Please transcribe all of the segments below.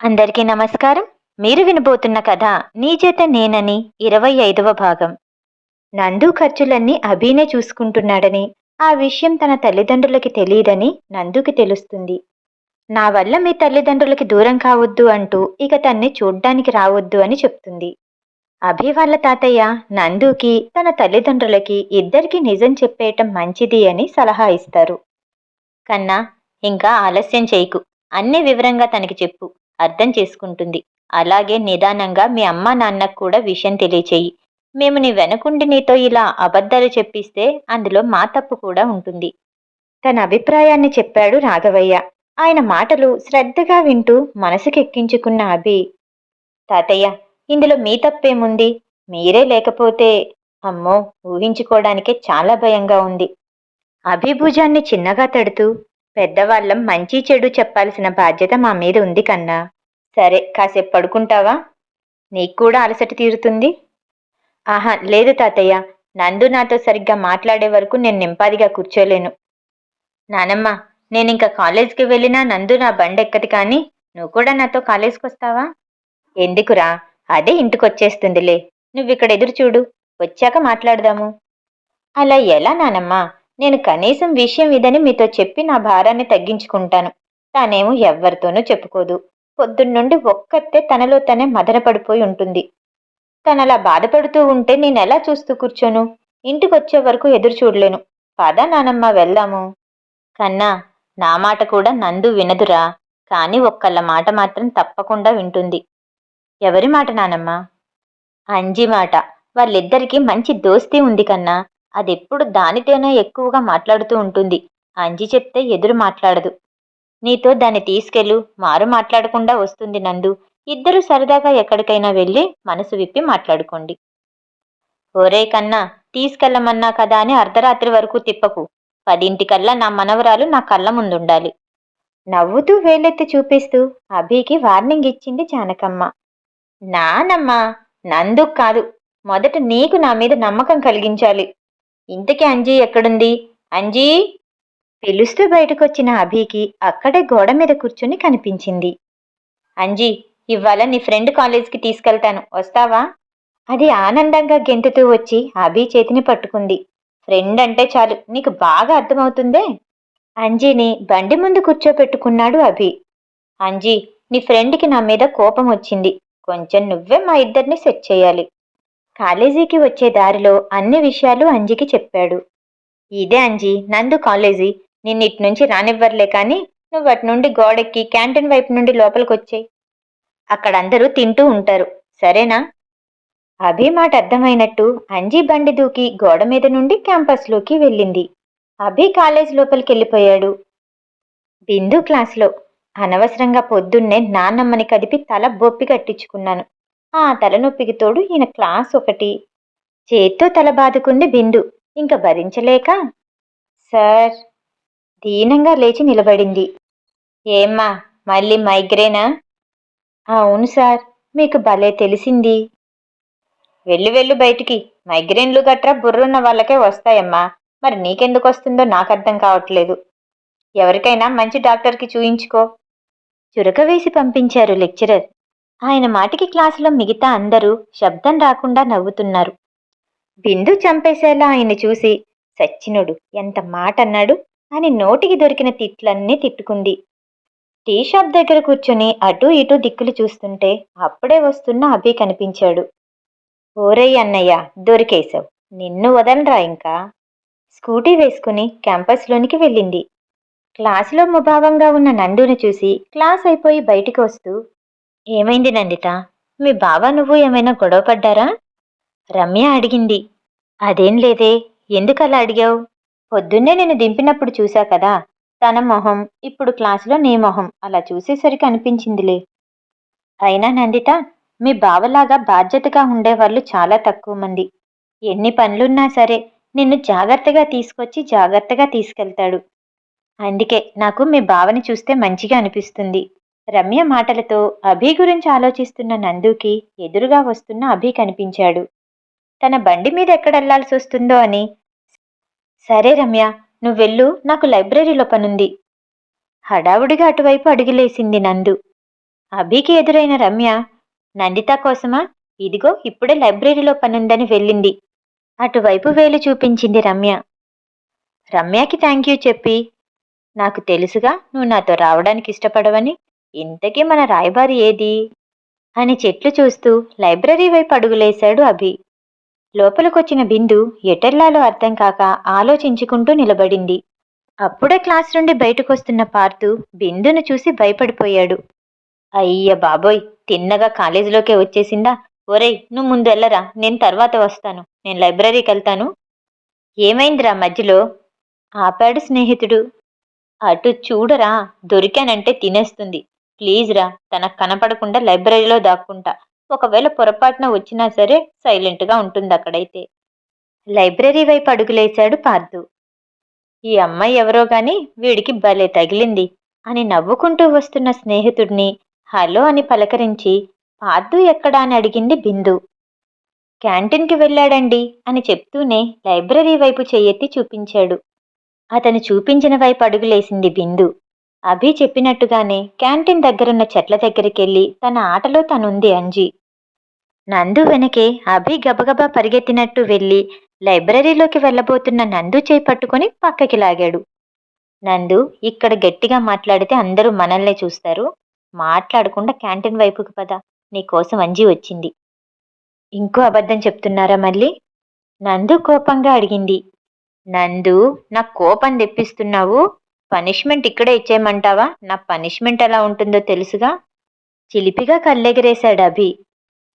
అందరికీ నమస్కారం. మీరు వినబోతున్న కథ నీ చేత నేనని ఇరవై ఐదవ భాగం. నందు ఖర్చులన్నీ అభినే చూసుకుంటున్నాడని ఆ విషయం తన తల్లిదండ్రులకి తెలియదని నందుకి తెలుస్తుంది. నా వల్ల మీ తల్లిదండ్రులకి దూరం కావద్దు అంటూ ఇక తన్ని చూడ్డానికి రావద్దు అని చెప్తుంది. అభి వాళ్ళ తాతయ్య నందుకి తన తల్లిదండ్రులకి ఇద్దరికి నిజం చెప్పేయటం మంచిది అని సలహా ఇస్తారు. కన్నా ఇంకా ఆలస్యం చేయకు. అన్ని వివరంగా తనకి చెప్పు. అర్థం చేసుకుంటుంది. అలాగే నిదానంగా మీ అమ్మా నాన్నకు కూడా విషయం తెలియచేయి. మేము నీ వెనకుండి నీతో ఇలా అబద్ధాలు చెప్పిస్తే అందులో మా తప్పు కూడా ఉంటుంది. తన అభిప్రాయాన్ని చెప్పాడు రాఘవయ్య. ఆయన మాటలు శ్రద్ధగా వింటూ మనసుకెక్కించుకున్న అభి తాతయ్య ఇందులో మీ తప్పేముంది? మీరే లేకపోతే అమ్మో ఊహించుకోవడానికే చాలా భయంగా ఉంది. అభిభుజాన్ని చిన్నగా తడుతూ పెద్దవాళ్ళం మంచి చెడు చెప్పాల్సిన బాధ్యత మా మీద ఉంది కన్నా. సరే కాసేపు పడుకుంటావా? నీకు కూడా అలసట తీరుతుంది? ఆహా లేదు తాతయ్య. నందు నాతో సరిగ్గా మాట్లాడే వరకు నేను నింపాదిగా కూర్చోలేను. నానమ్మ నేను ఇంకా కాలేజ్కి వెళ్ళినా నందు నా బండి ఎక్కదు కానీ నువ్వు కూడా నాతో కాలేజ్కి వస్తావా ఎందుకురా? అదే ఇంటికి వచ్చేస్తుందిలే నువ్వు ఇక్కడ ఎదురు చూడు వచ్చాక మాట్లాడదాము. అలా ఎలా నానమ్మా? నేను కనీసం విషయం ఇదని మీతో చెప్పి నా భారాన్ని తగ్గించుకుంటాను. తానేమో ఎవ్వరితోనూ చెప్పుకోదు. పొద్దున్నుండి ఒక్కతే తనలో తనే మదనపడిపోయి ఉంటుంది. తనలా బాధపడుతూ ఉంటే నేను ఎలా చూస్తూ కూర్చోను? ఇంటికొచ్చే వరకు ఎదురు చూడలేను. పద నానమ్మ వెళ్దాము. కన్నా నా మాట కూడా నందు వినదురా. కాని ఒక్కళ్ళ మాట మాత్రం తప్పకుండా వింటుంది. ఎవరి మాట నానమ్మ? అంజి మాట. వాళ్ళిద్దరికీ మంచి దోస్తీ ఉంది కన్నా. అదెప్పుడు దానితోనే ఎక్కువగా మాట్లాడుతూ ఉంటుంది. అంజి చెప్తే ఎదురు మాట్లాడదు. నీతో దాన్ని తీసుకెళ్ళు మారు మాట్లాడకుండా వస్తుంది నందు. ఇద్దరు సరదాగా ఎక్కడికైనా వెళ్ళి మనసు విప్పి మాట్లాడుకోండి. ఓరే కన్నా తీసుకెళ్ళమన్నా కదా అని అర్ధరాత్రి వరకు తిప్పకు. పదింటికల్లా నా మనవరాలు నా కళ్ళ ముందుండాలి. నవ్వుతూ వేలెత్తి చూపిస్తూ అభికి వార్నింగ్ ఇచ్చింది జానకమ్మ. నానమ్మా నందుకు కాదు. మొదట నీకు నా మీద నమ్మకం కలిగించాలి. ఇంతకీ అంజీ ఎక్కడుంది? అంజీ? పిలుస్తూ బయటకొచ్చిన అభికి అక్కడే గోడ మీద కూర్చుని కనిపించింది. అంజీ ఇవాళ నీ ఫ్రెండ్ కాలేజ్కి తీసుకెళ్తాను. వస్తావా? అది ఆనందంగా గెంతుతూ వచ్చి అభి చేతిని పట్టుకుంది. ఫ్రెండ్ అంటే చాలు. నీకు బాగా అర్థమవుతుందే? అంజీని బండి ముందు కూర్చోపెట్టుకున్నాడు అభి. అంజీ నీ ఫ్రెండ్కి నా మీద కోపం వచ్చింది. కొంచెం నువ్వే మా ఇద్దరిని సెట్ చేయాలి. కాలేజీకి వచ్చే దారిలో అన్ని విషయాలు అంజికి చెప్పాడు. ఇదే అంజీ నందు కాలేజీ. నిన్నిటి నుంచి రానివ్వర్లే కానీ నువ్వు అటు నుండి గోడెక్కి క్యాంటీన్ వైపు నుండి లోపలికి అక్కడందరూ అక్కడ అందరూ తింటూ ఉంటారు. సరేనా? అభి మాట అర్థమైనట్టు అంజీ బండి దూకి గోడ మీద నుండి క్యాంపస్లోకి వెళ్ళింది. అభి కాలేజ్ లోపలికి వెళ్ళిపోయాడు. బిందు క్లాస్లో అనవసరంగా పొద్దున్నే నాన్నమ్మని కదిపి తల బొప్పి కట్టించుకున్నాను. ఆ తలనొప్పికి తోడు ఈయన క్లాస్ ఒకటి. చేత్తో తల బాదుకుంది బిందు. ఇంక భరించలేక సార్ దీనంగా లేచి నిలబడింది. ఏమ్మా మళ్ళీ మైగ్రేనా? అవును సార్ మీకు భలే తెలిసింది. వెళ్ళు వెళ్ళు బయటికి. మైగ్రేన్లు గట్రా బుర్రున్న వాళ్ళకే వస్తాయమ్మా. మరి నీకెందుకు వస్తుందో నాకు అర్థం కావట్లేదు. ఎవరికైనా మంచి డాక్టర్కి చూయించుకో. చురక వేసి పంపించారు లెక్చరర్. ఆయన మాటికి క్లాసులో మిగతా అందరూ శబ్దం రాకుండా నవ్వుతున్నారు. బిందు చంపేసేలా ఆయన చూసి సచ్చినుడు ఎంత మాట అన్నాడు అని నోటికి దొరికిన తిట్లన్నీ తిట్టుకుంది. టీ షాప్ దగ్గర కూర్చుని అటూ ఇటూ దిక్కులు చూస్తుంటే అప్పుడే వస్తున్న అభి కనిపించాడు. ఓరయ్య అన్నయ్య దొరికేశావు. నిన్ను వదలరా ఇంకా? స్కూటీ వేసుకుని క్యాంపస్లోనికి వెళ్ళింది. క్లాసులో ముభావంగా ఉన్న నందుని చూసి క్లాస్ అయిపోయి బయటికి వస్తూ ఏమైంది నందిత? మీ బావ నువ్వు ఏమైనా గొడవ పడ్డారా? రమ్య అడిగింది. అదేం లేదే ఎందుకు అలా అడిగావు? పొద్దున్నే నేను దింపినప్పుడు చూసా కదా తన మొహం ఇప్పుడు క్లాసులో నీ మొహం అలా చూసేసరికి అనిపించిందిలే. అయినా నందిత మీ బావలాగా బాధ్యతగా ఉండేవాళ్ళు చాలా తక్కువ మంది. ఎన్ని పనులున్నా సరే నిన్ను జాగ్రత్తగా తీసుకొచ్చి జాగ్రత్తగా తీసుకెళ్తాడు. అందుకే నాకు మీ బావని చూస్తే మంచిగా అనిపిస్తుంది. రమ్య మాటలతో అభి గురించి ఆలోచిస్తున్న నందుకి ఎదురుగా వస్తున్న అభి కనిపించాడు. తన బండి మీద ఎక్కడెళ్ళాల్సి వస్తుందో అని. సరే రమ్య నువ్వెళ్ళు నాకు లైబ్రరీలో పనుంది. హడావుడిగా అటువైపు అడుగులేసింది నందు. అభికి ఎదురైన రమ్య నందిత కోసమా? ఇదిగో ఇప్పుడే లైబ్రరీలో పనుందని వెళ్ళింది. అటువైపు వేలు చూపించింది రమ్య. రమ్యకి థ్యాంక్ యూ చెప్పి నాకు తెలుసుగా నువ్వు నాతో రావడానికి ఇష్టపడవని. ఇంతకీ మన రాయబారి ఏది? అని చెట్లు చూస్తూ లైబ్రరీ వైపు అడుగులేశాడు అభి. లోపలికొచ్చిన బిందు ఎటెల్లాలో అర్థం కాక ఆలోచించుకుంటూ నిలబడింది. అప్పుడే క్లాస్ నుండి బయటకొస్తున్న పార్థు బిందును చూసి భయపడిపోయాడు. అయ్య బాబోయ్ తిన్నగా కాలేజీలోకే వచ్చేసిందా? ఒరేయ్ నువ్వు ముందు వెళ్ళరా నేను తర్వాత వస్తాను. నేను లైబ్రరీకి వెళ్తాను. ఏమైందిరా మధ్యలో? ఆపాడు స్నేహితుడు. అటు చూడరా దొరికానంటే తినేస్తుంది. ప్లీజ్ రా తనకు కనపడకుండా లైబ్రరీలో దాక్కుంటా. ఒకవేళ పొరపాటున వచ్చినా సరే సైలెంట్గా ఉంటుంది అక్కడైతే లైబ్రరీ వైపు అడుగులేశాడు పార్థు. ఈ అమ్మాయి ఎవరో గాని వీడికి భలే తగిలింది అని నవ్వుకుంటూ వస్తున్న స్నేహితుడిని హలో అని పలకరించి పార్థు ఎక్కడా అని అడిగింది బిందు. క్యాంటీన్కి వెళ్ళాడండి అని చెప్తూనే లైబ్రరీ వైపు చెయ్యెత్తి చూపించాడు. అతను చూపించిన వైపు అడుగులేసింది బిందు. అభి చెప్పినట్టుగానే క్యాంటీన్ దగ్గరున్న చెట్ల దగ్గరికెళ్ళి తన ఆటలో తనుంది అంజి. నందు వెనకే అభి గబగబా పరిగెత్తినట్టు వెళ్ళి లైబ్రరీలోకి వెళ్ళబోతున్న నందు చేయి పట్టుకొని పక్కకి లాగాడు. నందు ఇక్కడ గట్టిగా మాట్లాడితే అందరూ మనల్నే చూస్తారు. మాట్లాడకుండా క్యాంటీన్ వైపుకి పద నీకోసం అంజి వచ్చింది. ఇంకో అబద్ధం చెప్తున్నారా మళ్ళీ? నందు కోపంగా అడిగింది. నందు నా కోపం తెప్పిస్తున్నావు? పనిష్మెంట్ ఇక్కడే ఇచ్చేయమంటావా? నా పనిష్మెంట్ ఎలా ఉంటుందో తెలుసుగా? చిలిపిగా కళ్ళెగిరేశాడు అభి.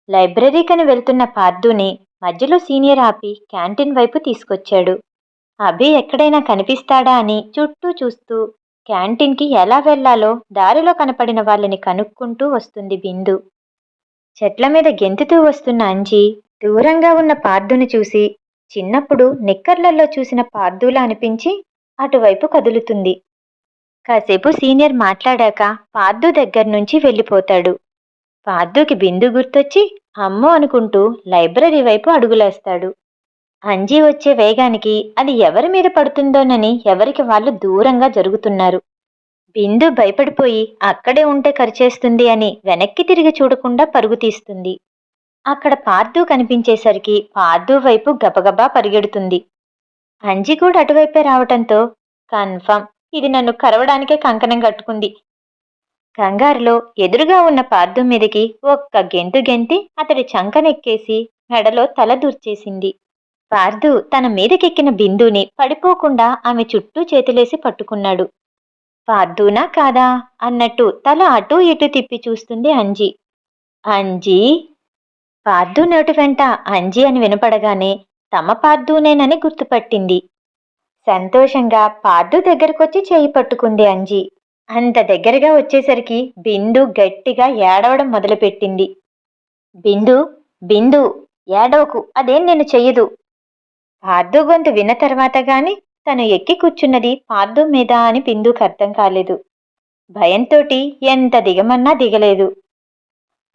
లైబ్రరీకని వెళ్తున్న పార్థుని మధ్యలో సీనియర్ ఆపి క్యాంటీన్ వైపు తీసుకొచ్చాడు. అభి ఎక్కడైనా కనిపిస్తాడా అని చుట్టూ చూస్తూ క్యాంటీన్కి ఎలా వెళ్ళాలో దారిలో కనపడిన వాళ్ళని కనుక్కుంటూ వస్తుంది బిందు. చెట్ల మీద గెంతుతూ వస్తున్న అంజి దూరంగా ఉన్న పార్థుని చూసి చిన్నప్పుడు నిక్కర్లలో చూసిన పార్థులా అనిపించి అటువైపు కదులుతుంది. కాసేపు సీనియర్ మాట్లాడాక పార్థు దగ్గర నుంచి వెళ్ళిపోతాడు. పార్థుకి బిందు గుర్తొచ్చి అమ్మో అనుకుంటూ లైబ్రరీ వైపు అడుగులేస్తాడు. అంజీ వచ్చే వేగానికి అది ఎవరి మీద పడుతుందోనని ఎవరికి వాళ్ళు దూరంగా జరుగుతున్నారు. బిందు భయపడిపోయి అక్కడే ఉంటే ఖర్చేస్తుంది అని వెనక్కి తిరిగి చూడకుండా పరుగు తీస్తుంది. అక్కడ పార్థు కనిపించేసరికి పార్థు వైపు గబగబా పరిగెడుతుంది. అంజి కూడా అటువైపే రావటంతో కన్ఫర్మ్ ఇది నన్ను కరవడానికే కంకణం కట్టుకుంది. కంగారులో ఎదురుగా ఉన్న పార్థు మీదకి ఒక్క గెంతు గెంతి అతడి చంకనెక్కేసి మెడలో తల దూర్చేసింది. పార్థు తన మీదకెక్కిన బిందుని పడిపోకుండా ఆమె చుట్టూ చేతులేసి పట్టుకున్నాడు. పార్థునా కాదా? అన్నట్టు తల అటూ ఇటూ తిప్పి చూస్తుంది అంజీ. అంజీ? పార్థు నోటి వెంట అంజీ అని వినపడగానే తమ పార్థునేనని గుర్తుపట్టింది. సంతోషంగా పార్థు దగ్గరకొచ్చి చేయి పట్టుకుంది అంజి. అంత దగ్గరగా వచ్చేసరికి బిందు గట్టిగా ఏడవడం మొదలుపెట్టింది. బిందు బిందు ఏడవకు అదేం నేను చెయ్యదు. పార్థు గొంతు విన్న తర్వాత గాని తను ఎక్కి కూర్చున్నది పార్థు మీద అని బిందుకు అర్థం కాలేదు. భయంతోటి ఎంత దిగమన్నా దిగలేదు.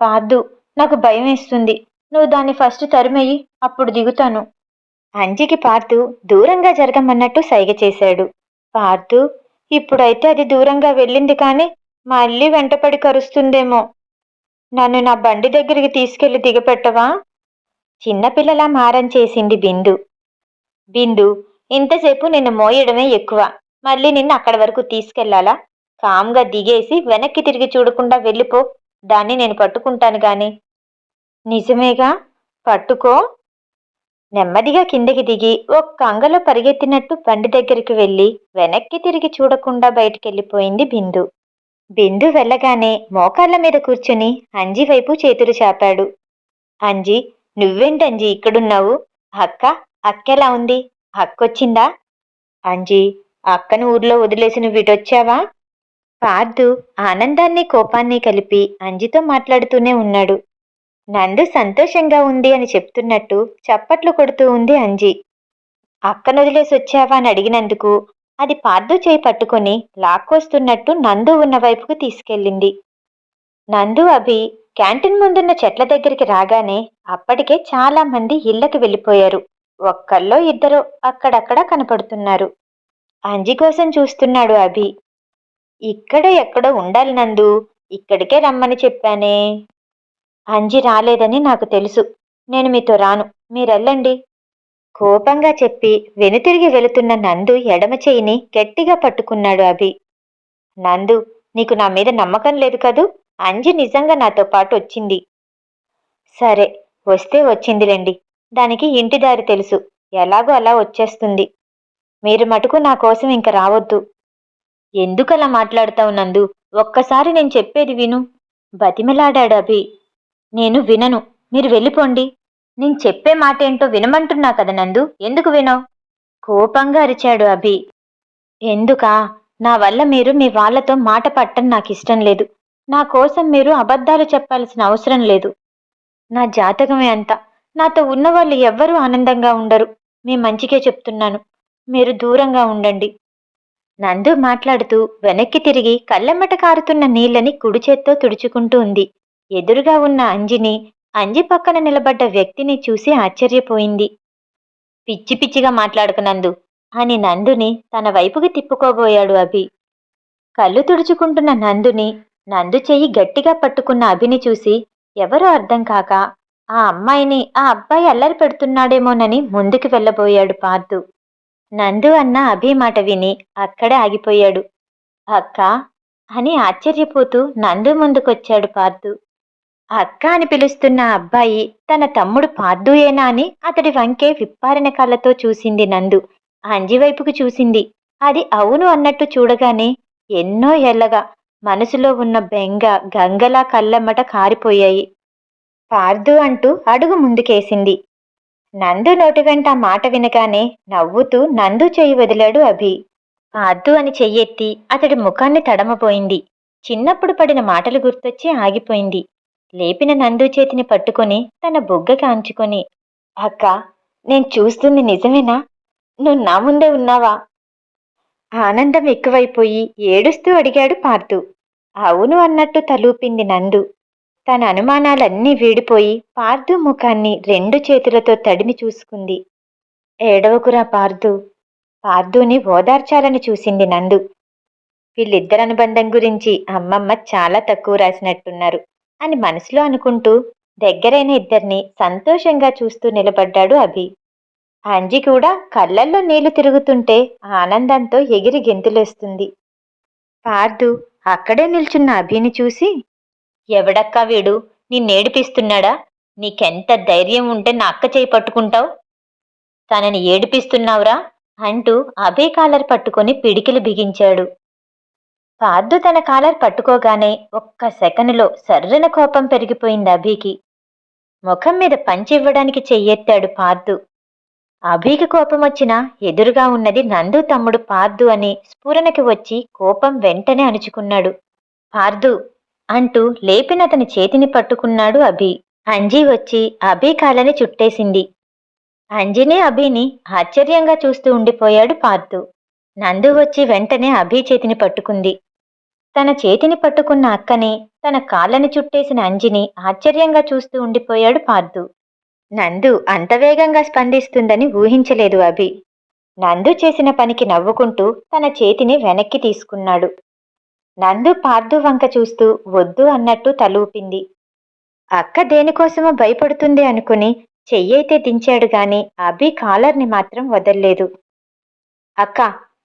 పార్థు నాకు భయం వేస్తుంది నువ్వు దాన్ని ఫస్ట్ తరిమేయి అప్పుడు దిగుతాను. అంజికి పార్థు దూరంగా జరగమన్నట్టు సైగ చేశాడు. పార్థు ఇప్పుడైతే అది దూరంగా వెళ్ళింది కానీ మళ్ళీ వెంటపడి కరుస్తుందేమో. నన్ను నా బండి దగ్గరికి తీసుకెళ్ళి దిగపెట్టవా? చిన్నపిల్లలా మారం చేసింది బిందు. బిందు ఇంతసేపు నిన్ను మోయడమే ఎక్కువ. మళ్ళీ నిన్ను అక్కడి వరకు తీసుకెళ్ళాలా కామ్గా దిగేసి వెనక్కి తిరిగి చూడకుండా వెళ్ళిపో. దాన్ని నేను పట్టుకుంటాను గాని. నిజమేగా? పట్టుకో. నెమ్మదిగా కిందకి దిగి ఒక్క అంగలో పరిగెత్తినట్టు బండి దగ్గరికి వెళ్ళి వెనక్కి తిరిగి చూడకుండా బయటికెళ్ళిపోయింది బిందు. బిందు వెళ్ళగానే మోకాళ్ళ మీద కూర్చుని అంజి వైపు చేతులు చాపాడు. అంజి నువ్వేంటంజి ఇక్కడున్నావు? అక్క అక్కెలా ఉంది? అక్కొచ్చిందా? అంజి అక్కను ఊర్లో వదిలేసి నువ్వు ఇటొచ్చావా? పార్థు ఆనందాన్ని కోపాన్ని కలిపి అంజితో మాట్లాడుతూనే ఉన్నాడు. నందు సంతోషంగా ఉంది అని చెప్తున్నట్టు చప్పట్లు కొడుతూ ఉంది అంజి. అక్కను వదిలేసి వచ్చావా అని అడిగినందుకు అది పార్థు చేయి పట్టుకొని లాక్కొస్తున్నట్టు నందు ఉన్న వైపుకు తీసుకెళ్ళింది. నందు అభి క్యాంటీన్ ముందున్న చెట్ల దగ్గరికి రాగానే అప్పటికే చాలా మంది ఇళ్ళకి వెళ్ళిపోయారు. ఒక్కళ్ళో ఇద్దరు అక్కడక్కడ కనపడుతున్నారు. అంజి కోసం చూస్తున్నాడు అభి. ఇక్కడ ఎక్కడో ఉండాలి నందు. ఇక్కడికే రమ్మని చెప్పానే. అంజి రాలేదని నాకు తెలుసు. నేను మీతో రాను. మీరెళ్ళండి. కోపంగా చెప్పి వెనుతిరిగి వెళుతున్న నందు ఎడమ చేయిని గట్టిగా పట్టుకున్నాడు అభి. నందు నీకు నా మీద నమ్మకం లేదు కదూ? అంజి నిజంగా నాతో పాటు వచ్చింది. సరే వస్తే వచ్చిందిలేండి. దానికి ఇంటి దారి తెలుసు. ఎలాగో అలా వచ్చేస్తుంది. మీరు మటుకు నా కోసం ఇంక రావద్దు. ఎందుకలా మాట్లాడతావు నందు? ఒక్కసారి నేను చెప్పేది విను. బతిమలాడాడు అభి. నేను వినను. మీరు వెళ్ళిపోండి. నేను చెప్పే మాట ఏంటో వినమంటున్నా కదా నందు. ఎందుకు వినవు? కోపంగా అరిచాడు అభి. ఎందుకా? నా వల్ల మీరు మీ వాళ్ళతో మాట పట్టం నాకు ఇష్టం లేదు. నా కోసం మీరు అబద్ధాలు చెప్పాల్సిన అవసరం లేదు. నా జాతకమే అంత. నాతో ఉన్నవాళ్ళు ఎవ్వరూ ఆనందంగా ఉండరు. మీ మంచికే చెప్తున్నాను. మీరు దూరంగా ఉండండి. నందు మాట్లాడుతూ వెనక్కి తిరిగి కళ్ళెమ్మట కారుతున్న నీళ్ళని కుడి చేత్తో తుడుచుకుంటూ ఉంది. ఎదురుగా ఉన్న అంజిని అంజి పక్కన నిలబడ్డ వ్యక్తిని చూసి ఆశ్చర్యపోయింది. పిచ్చి పిచ్చిగా మాట్లాడుకు నందు అని నందుని తన వైపుకి తిప్పుకోబోయాడు అభి. కళ్ళు తుడుచుకుంటున్న నందుని నందు చెయ్యి గట్టిగా పట్టుకున్న అభిని చూసి ఎవరో అర్థం కాక ఆ అమ్మాయిని ఆ అబ్బాయి అల్లరి పెడుతున్నాడేమోనని ముందుకు వెళ్ళబోయాడు పార్థు. నందు అన్న అభి మాట విని అక్కడే ఆగిపోయాడు. అక్క అని ఆశ్చర్యపోతూ నందు ముందుకొచ్చాడు పార్థు. అక్క అని పిలుస్తున్న అబ్బాయి తన తమ్ముడు పార్దూయేనా అని అతడి వంకే విప్పారిన కళ్ళతో చూసింది నందు. అంజివైపుకు చూసింది. అది అవును అన్నట్టు చూడగానే ఎన్నో ఎల్లగా మనసులో ఉన్న బెంగ గంగలా కళ్ళమ్మట కారిపోయాయి. పార్దు అంటూ అడుగు ముందుకేసింది. నందు నోటి వెంట మాట వినగానే నవ్వుతూ నందు చెయ్యి వదిలాడు అభి. పార్దు అని చెయ్యెత్తి అతడి ముఖాన్ని తడమపోయింది చిన్నప్పుడు పడిన మాటలు గుర్తొచ్చి ఆగిపోయింది. లేపిన నందు చేతిని పట్టుకొని తన బుగ్గకి అంచుకొని అక్క నేను చూస్తుంది నిజమేనా? నువ్వు నా ముందే ఉన్నావా? ఆనందం ఎక్కువైపోయి ఏడుస్తూ అడిగాడు పార్థు అవును అన్నట్టు తలూపింది నందు. తన అనుమానాలన్నీ వీడిపోయి పార్థు ముఖాన్ని రెండు చేతులతో తడిమి చూసుకుంది. ఏడవకురా పార్థు పార్థుని ఓదార్చాలని చూసింది నందు. వీళ్ళిద్దరి అనుబంధం గురించి అమ్మమ్మ చాలా తక్కువ రాసినట్టున్నారు. అని మనసులో అనుకుంటూ దగ్గరైన ఇద్దరిని సంతోషంగా చూస్తూ నిలబడ్డాడు అభి. అంజి కూడా కళ్ళల్లో నీళ్ళు తిరుగుతుంటే ఆనందంతో ఎగిరి గెంతులేస్తుంది. పార్థు అక్కడే నిల్చున్న అభిని చూసి ఎవడక్కా వీడు? నిన్నేడిపిస్తున్నాడా? నీకెంత ధైర్యం ఉంటే నా అక్క చేయి పట్టుకుంటావు? తనని ఏడిపిస్తున్నావురా? అంటూ అభి కాలర్ పట్టుకొని పిడికిలు బిగించాడు. పార్థు తన కాలర్ పట్టుకోగానే ఒక్క సెకనులో సర్రన కోపం పెరిగిపోయింది అభికి. ముఖం మీద పంచివ్వడానికి చెయ్యెత్తాడు పార్థు అభికి కోపం వచ్చినా ఎదురుగా ఉన్నది నందు తమ్ముడు పార్థు అని స్ఫురణకి వచ్చి కోపం వెంటనే అణుచుకున్నాడు. పార్థు అంటూ లేపిన అతని చేతిని పట్టుకున్నాడు అభి. అంజీ వచ్చి అభి కాలని చుట్టేసింది. అంజిని అభిని ఆశ్చర్యంగా చూస్తూ ఉండిపోయాడు పార్థు నందు వచ్చి వెంటనే అభి చేతిని పట్టుకుంది. తన చేతిని పట్టుకున్న అక్కని తన కాళ్ళని చుట్టేసిన అంజిని ఆశ్చర్యంగా చూస్తూ ఉండిపోయాడు పార్థు. నందు అంత వేగంగా స్పందిస్తుందని ఊహించలేదు అభి. నందు చేసిన పనికి నవ్వుకుంటూ తన చేతిని వెనక్కి తీసుకున్నాడు. నందు పార్థు వంక చూస్తూ వద్దు అన్నట్టు తలూపింది అక్క దేనికోసమో భయపడుతుంది అనుకుని చెయ్యైతే దించాడు గాని అభి కాలర్ని మాత్రం వదల్లేదు. అక్క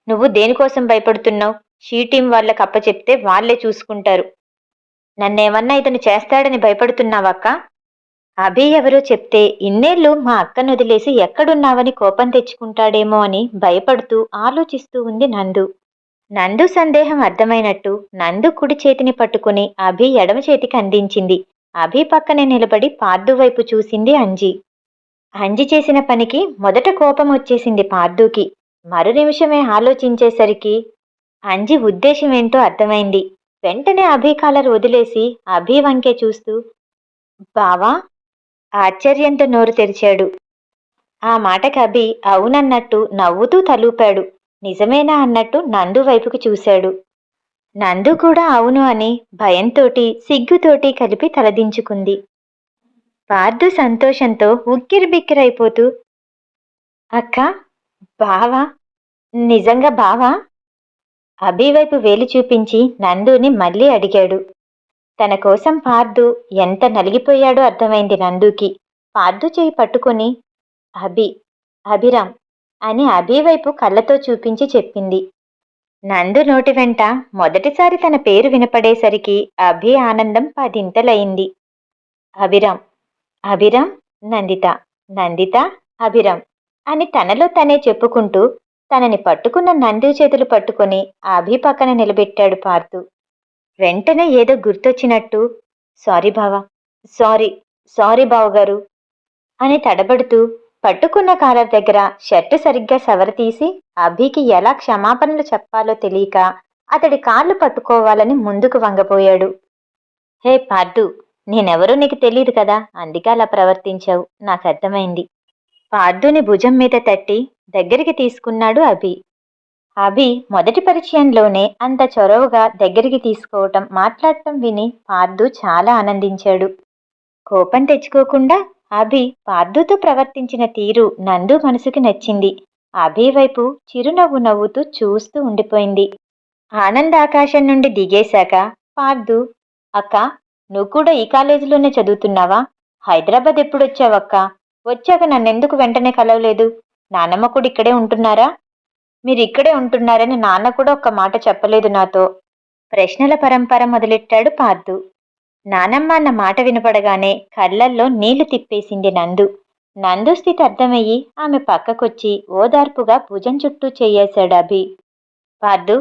నువ్వు దేనికోసం భయపడుతున్నావు? షీ టీం వాళ్ళకి అప్పచెప్తే వాళ్ళే చూసుకుంటారు. నన్నేమన్నా ఇతను చేస్తాడని భయపడుతున్నావక్క? అభి ఎవరో చెప్తే ఇన్నేళ్ళు మా అక్కను వదిలేసి ఎక్కడున్నావని కోపం తెచ్చుకుంటాడేమో అని భయపడుతూ ఆలోచిస్తూ ఉంది నందు. నందు సందేహం అర్థమైనట్టు నందు కుడి చేతిని పట్టుకుని అభి ఎడమ చేతికి అందించింది. అభి పక్కనే నిలబడి పార్దు వైపు చూసింది అంజి. అంజి చేసిన పనికి మొదట కోపం వచ్చేసింది పార్దుకి. మరు నిమిషమే ఆలోచించేసరికి అంజి ఉద్దేశం ఏంటో అర్థమైంది. వెంటనే అభి కాలర్ వదిలేసి అభి వంకే చూస్తూ బావా ఆశ్చర్యంతో నోరు తెరిచాడు. ఆ మాటకి అభి అవునన్నట్టు నవ్వుతూ తలూపాడు. నిజమేనా అన్నట్టు నందు వైపుకి చూశాడు. నందు కూడా అవును అని భయంతోటి సిగ్గుతోటి కలిపి తలదించుకుంది. పార్థు సంతోషంతో ఉక్కిరిబిక్కిరైపోతూ అక్క బావా నిజంగా బావా? అభి వైపు వేలు చూపించి నందుని మళ్ళీ అడిగాడు. తన కోసం పార్దు ఎంత నలిగిపోయాడో అర్థమైంది నందుకి. పార్దు చేయి పట్టుకొని అభి అభిరామ్ అని అభి వైపు కళ్ళతో చూపించి చెప్పింది. నందు నోటి వెంట మొదటిసారి తన పేరు వినపడేసరికి అభి ఆనందం పదింతలయింది అభిరామ్ అభిరామ్ నందిత నందిత అభిరామ్ అని తనలో తనే చెప్పుకుంటూ తనని పట్టుకున్న నంది చేతులు పట్టుకొని అభి పక్కన నిలబెట్టాడు పార్థు వెంటనే ఏదో గుర్తొచ్చినట్టు సారీ బావా సారీ సారీ బావగారు అని తడబడుతూ పట్టుకున్న కాలర్ దగ్గర షర్టు సరిగ్గా సవరతీసి అభికి ఎలా క్షమాపణలు చెప్పాలో తెలియక అతడి కాళ్ళు పట్టుకోవాలని ముందుకు వంగపోయాడు హే పార్థు నేనెవరో నీకు తెలియదు కదా అందుకే అలా ప్రవర్తించావు నాకు అర్థమైంది. పార్థుని భుజం మీద తట్టి దగ్గరికి తీసుకున్నాడు అభి. అభి మొదటి పరిచయంలోనే అంత చొరవగా దగ్గరికి తీసుకోవటం మాట్లాడటం విని పార్థు చాలా ఆనందించాడు. కోపం తెచ్చుకోకుండా అభి పార్థుతో ప్రవర్తించిన తీరు నందు మనసుకి నచ్చింది. అభి వైపు చిరునవ్వు నవ్వుతూ చూస్తూ ఉండిపోయింది. ఆనంద ఆకాశం నుండి దిగేశాక పార్థు అక్క నువ్వు కూడా ఈ కాలేజీలోనే చదువుతున్నావా? హైదరాబాద్ ఎప్పుడొచ్చావక్క వచ్చాక నన్నెందుకు వెంటనే కలవలేదు? నానమ్మ కూడా ఇక్కడే ఉంటున్నారా? మీరు ఇక్కడే ఉంటున్నారని నాన్న కూడా ఒక్క మాట చెప్పలేదు నాతో. ప్రశ్నల పరంపర మొదలెట్టాడు పార్థు. నానమ్మ అన్న మాట వినపడగానే కళ్ళల్లో నీళ్ళు తిప్పేసింది నందు. నందు స్థితి అర్థమయ్యి ఆమె పక్కకొచ్చి ఓదార్పుగా భుజం చుట్టూ చేయేశాడు అభి. పార్థు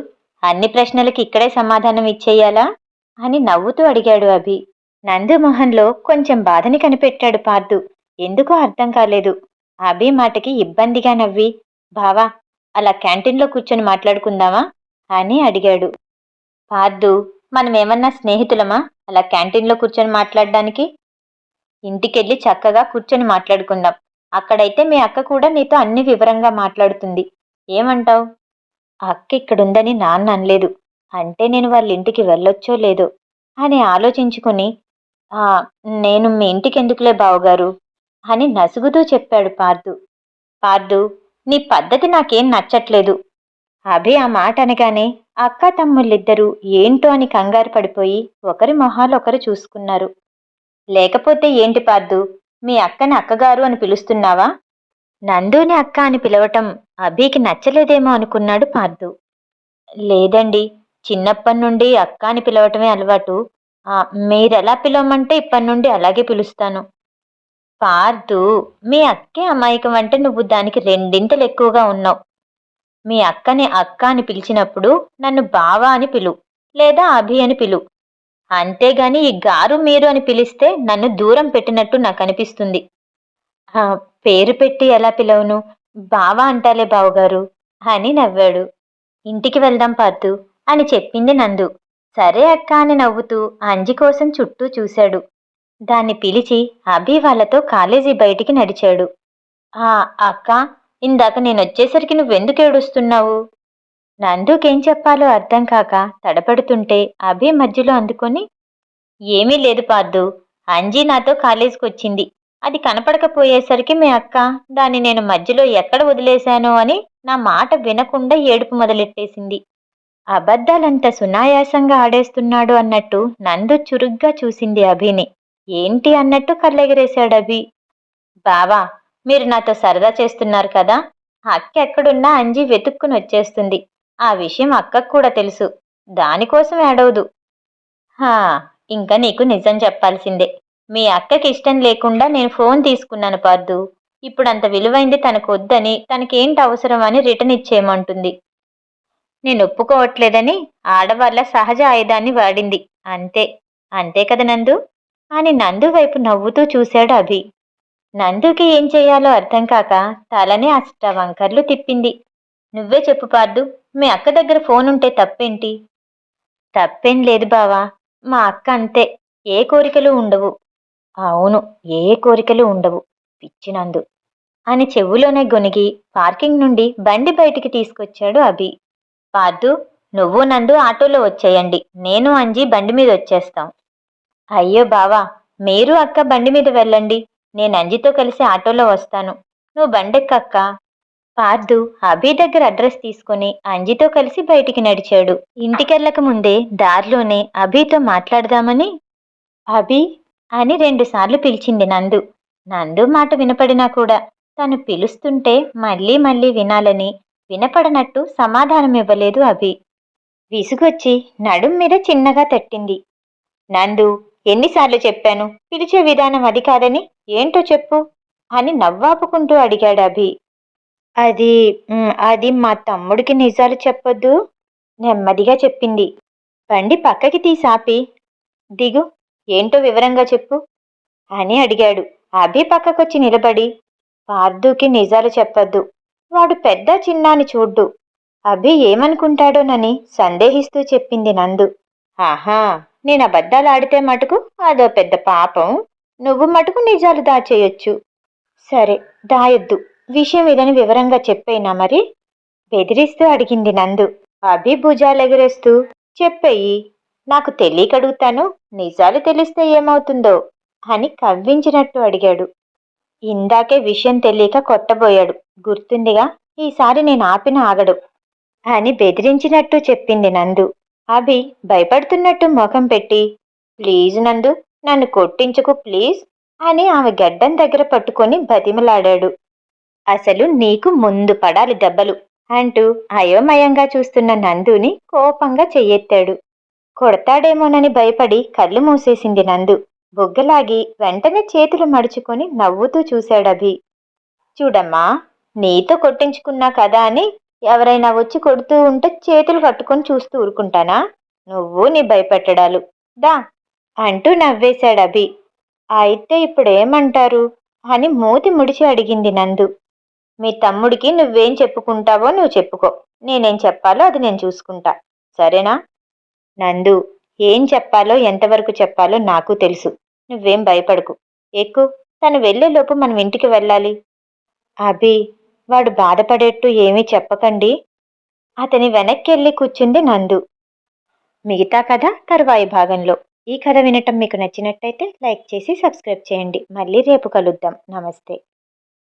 అన్ని ప్రశ్నలకి ఇక్కడే సమాధానం ఇచ్చేయాలా? అని నవ్వుతూ అడిగాడు అభి. నందు మొహంలో కొంచెం బాధని కనిపెట్టాడు పార్థు. ఎందుకో అర్థం కాలేదు. అభి మాటకి ఇబ్బందిగా నవ్వి బావా అలా క్యాంటీన్లో కూర్చొని మాట్లాడుకుందామా? అని అడిగాడు. పాద్దు మనం ఏమన్నా స్నేహితులమా అలా క్యాంటీన్లో కూర్చొని మాట్లాడడానికి? ఇంటికెళ్ళి చక్కగా కూర్చొని మాట్లాడుకుందాం. అక్కడైతే మీ అక్క కూడా నీతో అన్ని వివరంగా మాట్లాడుతుంది. ఏమంటావు? అక్క ఇక్కడుందని నాన్న అనలేదు. అంటే నేను వాళ్ళ ఇంటికి వెళ్ళొచ్చో లేదో? అని ఆలోచించుకుని నేను మీ ఇంటికి ఎందుకులే బావగారు? అని నసుగుతూ చెప్పాడు పార్థు పార్దు నీ పద్ధతి నాకేం నచ్చట్లేదు. అభి ఆ మాట అనగానే అక్క తమ్ముళ్ళిద్దరూ ఏంటో అని కంగారు పడిపోయి ఒకరి మొహాలు ఒకరు చూసుకున్నారు. లేకపోతే ఏంటి పార్దు మీ అక్కని అక్కగారు అని పిలుస్తున్నావా? నందుని అక్క అని పిలవటం అభికి నచ్చలేదేమో అనుకున్నాడు పార్దు. లేదండి చిన్నప్పటి నుండి అక్క అని పిలవటమే అలవాటు. మీరెలా పిలవమంటే ఇప్పటి నుండి అలాగే పిలుస్తాను. పార్థు మీ అక్కే అమాయకం అంటే నువ్వు దానికి రెండింతలు ఎక్కువగా ఉన్నావు. మీ అక్కని అక్క అని పిలిచినప్పుడు నన్ను బావా అని పిలు లేదా అభి అని పిలు. అంతేగాని ఈ గారు మీరు అని పిలిస్తే నన్ను దూరం పెట్టినట్టు నాకు అనిపిస్తుంది. పేరు పెట్టి ఎలా పిలవను? బావా అంటాలే బావగారు అని నవ్వాడు. ఇంటికి వెళ్దాం పార్థు అని చెప్పింది నందు. సరే అక్క అని నవ్వుతూ అంజి కోసం చుట్టూ చూశాడు. దాన్ని పిలిచి అభి వాళ్ళతో కాలేజీ బయటికి నడిచాడు. ఆ అక్క ఇందాక నేను వచ్చేసరికి నువ్వెందుకు ఏడుస్తున్నావు? నందుకేం చెప్పాలో అర్థం కాక తడపడుతుంటే అభి మధ్యలో అందుకొని ఏమీ లేదు పార్దు. అంజీ నాతో కాలేజీకి వచ్చింది అది కనపడకపోయేసరికి మీ అక్క దాన్ని నేను మధ్యలో ఎక్కడ వదిలేశానో అని నా మాట వినకుండా ఏడుపు మొదలెట్టేసింది. అబద్ధాలంత సునాయాసంగా ఆడేస్తున్నాడు అన్నట్టు నందు చురుగ్గా చూసింది అభిని. ఏంటి అన్నట్టు కళ్ళెగరేశాడు అభి. బావా మీరు నాతో సరదా చేస్తున్నారు కదా? అక్క ఎక్కడున్నా అంజి వెతుక్కుని వచ్చేస్తుంది. ఆ విషయం అక్కకు కూడా తెలుసు. దానికోసం ఏడవదు. హా ఇంకా నీకు నిజం చెప్పాల్సిందే. మీ అక్కకి ఇష్టం లేకుండా నేను ఫోన్ తీసుకున్నాను పార్దు. ఇప్పుడు అంత విలువైంది తనకు వద్దని తనకేంటి అవసరం అని రిటర్న్ ఇచ్చేయమంటుంది. నేను ఒప్పుకోవట్లేదని ఆడవాళ్ళ సహజ ఆయుధాన్ని వాడింది. అంతే. అంతే కదా నందు? అని నందు వైపు నవ్వుతూ చూశాడు అభి. నందుకి ఏం చేయాలో అర్థం కాక తలనే అష్ట వంకర్లు తిప్పింది. నువ్వే చెప్పు పార్దు మీ అక్క దగ్గర ఫోన్ ఉంటే తప్పేంటి? తప్పేం లేదు బావా మా అక్క అంతే ఏ కోరికలు ఉండవు. అవును ఏ కోరికలు ఉండవు పిచ్చినందు అని చెవులోనే గొనిగి పార్కింగ్ నుండి బండి బయటికి తీసుకొచ్చాడు అభి. పార్దు నువ్వు నందు ఆటోలో వచ్చేయండి నేను అంజి బండి మీద వచ్చేస్తాం. అయ్యో బావా మీరు అక్క బండి మీద వెళ్ళండి. నేను అంజితో కలిసి ఆటోలో వస్తాను. నువ్వు బండెక్కక్క? పార్దు అభి దగ్గర అడ్రస్ తీసుకుని అంజితో కలిసి బయటికి నడిచాడు. ఇంటికెళ్ళక ముందే దారిలోనే అభితో మాట్లాడదామని? అభి అని రెండుసార్లు పిలిచింది నందు. నందు మాట వినపడినా కూడా తను పిలుస్తుంటే మళ్ళీ మళ్ళీ వినాలని వినపడనట్టు సమాధానం ఇవ్వలేదు అభి. విసుగొచ్చి నడుం మీద చిన్నగా తట్టింది. నందు ఎన్నిసార్లు చెప్పాను? పిలిచే విధానం అది కాదని ఏంటో చెప్పు అని నవ్వాపుకుంటూ అడిగాడు అభి. అది అది మా తమ్ముడికి నిజాలు చెప్పొద్దు. నెమ్మదిగా చెప్పింది. బండి పక్కకి తీసాపి. దిగు ఏంటో వివరంగా చెప్పు అని అడిగాడు. అభి పక్కకొచ్చి నిలబడి పార్దుకి నిజాలు చెప్పొద్దు. వాడు పెద్ద చిన్న అని చూడ్డు. అభి ఏమనుకుంటాడోనని సందేహిస్తూ చెప్పింది నందు. ఆహా! నేను అబద్ధాలు ఆడితే మటుకు అదో పెద్ద పాపం. నువ్వు మటుకు నిజాలు దాచేయొచ్చు. సరే దాయొద్దు. విషయం ఇదని వివరంగా చెప్పేనా మరి? బెదిరిస్తూ అడిగింది నందు. అభి భుజాలెగరేస్తూ చెప్పేయి. నాకు తెలియక అడుగుతాను నిజాలు తెలిస్తే ఏమవుతుందో అని కవ్వించినట్టు అడిగాడు. ఇందాకే విషయం తెలియక కొట్టబోయాడు. గుర్తుందిగా ఈసారి నేను ఆపిన ఆగడు అని బెదిరించినట్టు చెప్పింది నందు. అభి భయపడుతున్నట్టు ముఖం పెట్టి ప్లీజ్ నందు నన్ను కొట్టించుకు ప్లీజ్ అని ఆమె గడ్డం దగ్గర పట్టుకొని బతిమలాడాడు. అసలు నీకు ముందు పడాలి దెబ్బలు అంటూ అయోమయంగా చూస్తున్న నందుని కోపంగా చెయ్యెత్తాడు. కొడతాడేమోనని భయపడి కళ్ళు మూసేసింది నందు బొగ్గలాగి వెంటనే చేతులు మడుచుకొని నవ్వుతూ చూశాడభి చూడమ్మా నీతో కొట్టించుకున్నా కదా అని ఎవరైనా వచ్చి కొడుతూ ఉంటే చేతులు కట్టుకొని చూస్తూ ఊరుకుంటానా? నువ్వు నీ భయపెట్టడాలు. దా అంటూ నవ్వేశాడు అభి. అయితే ఇప్పుడేమంటారు? అని మూతి ముడిచి అడిగింది నందు. మీ తమ్ముడికి నువ్వేం చెప్పుకుంటావో నువ్వు చెప్పుకో. నేనేం చెప్పాలో అది నేను చూసుకుంటా. సరేనా? నందు ఏం చెప్పాలో ఎంతవరకు చెప్పాలో నాకు తెలుసు. నువ్వేం భయపడకు. ఎక్కు తను వెళ్ళేలోపు మనం ఇంటికి వెళ్ళాలి. అభి వాడు బాధపడేట్టు ఏమీ చెప్పకండి. అతని వెనక్కి వెళ్ళి కూర్చుంది నందు. మిగతా కథ తరువాయి భాగంలో. ఈ కథ వినటం మీకు నచ్చినట్టయితే లైక్ చేసి సబ్స్క్రైబ్ చేయండి. మళ్ళీ రేపు కలుద్దాం. నమస్తే.